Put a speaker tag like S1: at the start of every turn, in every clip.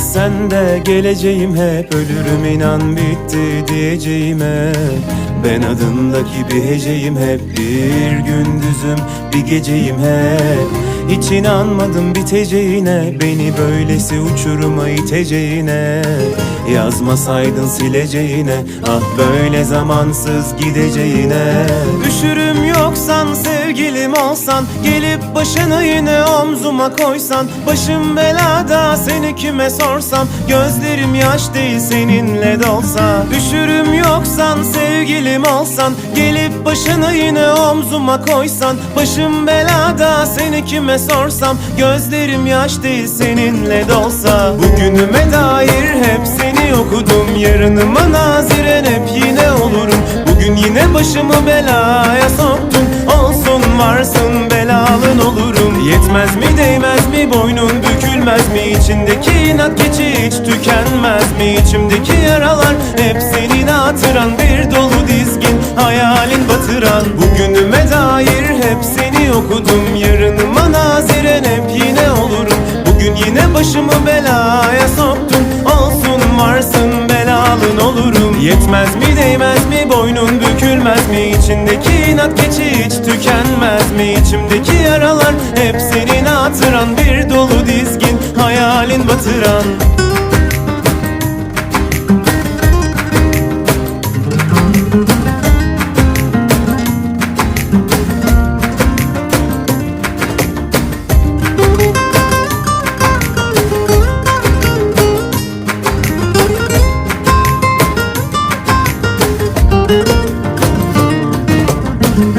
S1: sen de geleceğim hep. Ölürüm inan bitti diyeceğime. Ben adındaki bir heceyim hep. Bir gündüzüm bir geceyim hep Hiç inanmadım biteceğine. Beni böylesi uçuruma iteceğine. Yazmasaydın sileceğine. Ah böyle zamansız gideceğine. Düşürüm yoksan sevgilim olsan Gelip başını yine omzuma koysan Başım belada seni kime sorsam Gözlerim yaş değil seninle dolsa. Düşürüm yoksan sevgilim olsan Gelip başını yine omzuma koysan Başım belada seni kime sorsam Gözlerim yaş değil seninle dolsa. Bugünüme dair hep seni okudum Yarınıma naziren hep yine olurum. Bugün yine başımı belaya soktun Olsun varsın belalın olurum. Yetmez mi değmez mi boynun bükülmez mi? İçindeki inat keçi hiç tükenmez mi? İçimdeki yaralar hep senin hatıran Bir dolu dizgin hayalin batıran. Bugünüme dair hep seni okudum. Yarınıma naziren hep yine olurum. Bugün yine başımı belaya soktun Olsun varsın belalın olurum. Yetmez mi değmez mi? Boynun bükülmez mi? İçindeki inat keçi hiç tükenmez mi? İçimdeki yaralar hep senin hatıran hayalin batıran.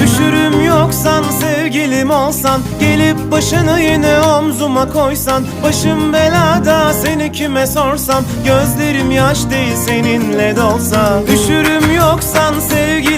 S1: Üşürüm yoksan sevgilim olsan Gelip başını yine omzuma koysan Başım belada seni kime sorsam Gözlerim yaş değil seninle dolsa. Üşürüm yoksan Gelip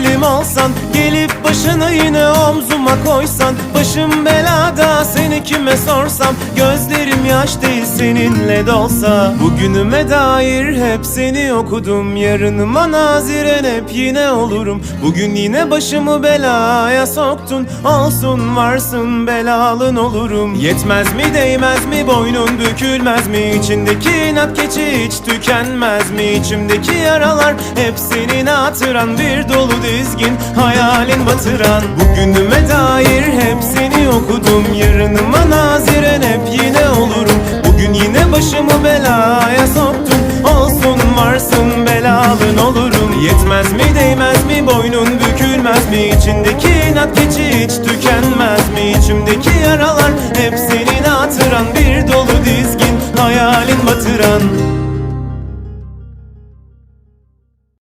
S1: başını yine omzuma koysan Başım belada seni kime sorsam Gözlerim yaş değil seninle dolsa. Bugünüme dair hep seni okudum Yarınıma naziren hep yine olurum. Bugün yine başımı belaya soktun Olsun varsın belalın olurum. Yetmez mi değmez mi boynun bükülmez mi? İçindeki inat keçi hiç tükenmez mi? İçimdeki yaralar hep senin hatıran Bir dolu dizgin. Hayalin batıran Bugünüme dair hep seni okudum. Yarınıma naziren hep yine olurum. Bugün yine başımı belaya soktun Olsun varsın belalın olurum. Yetmez mi değmez mi? Boynun bükülmez mi? İçindeki inat keçi hiç tükenmez mi? İçimdeki yaralar hep senin hatıran. Bir dolu dizgin hayalin batıran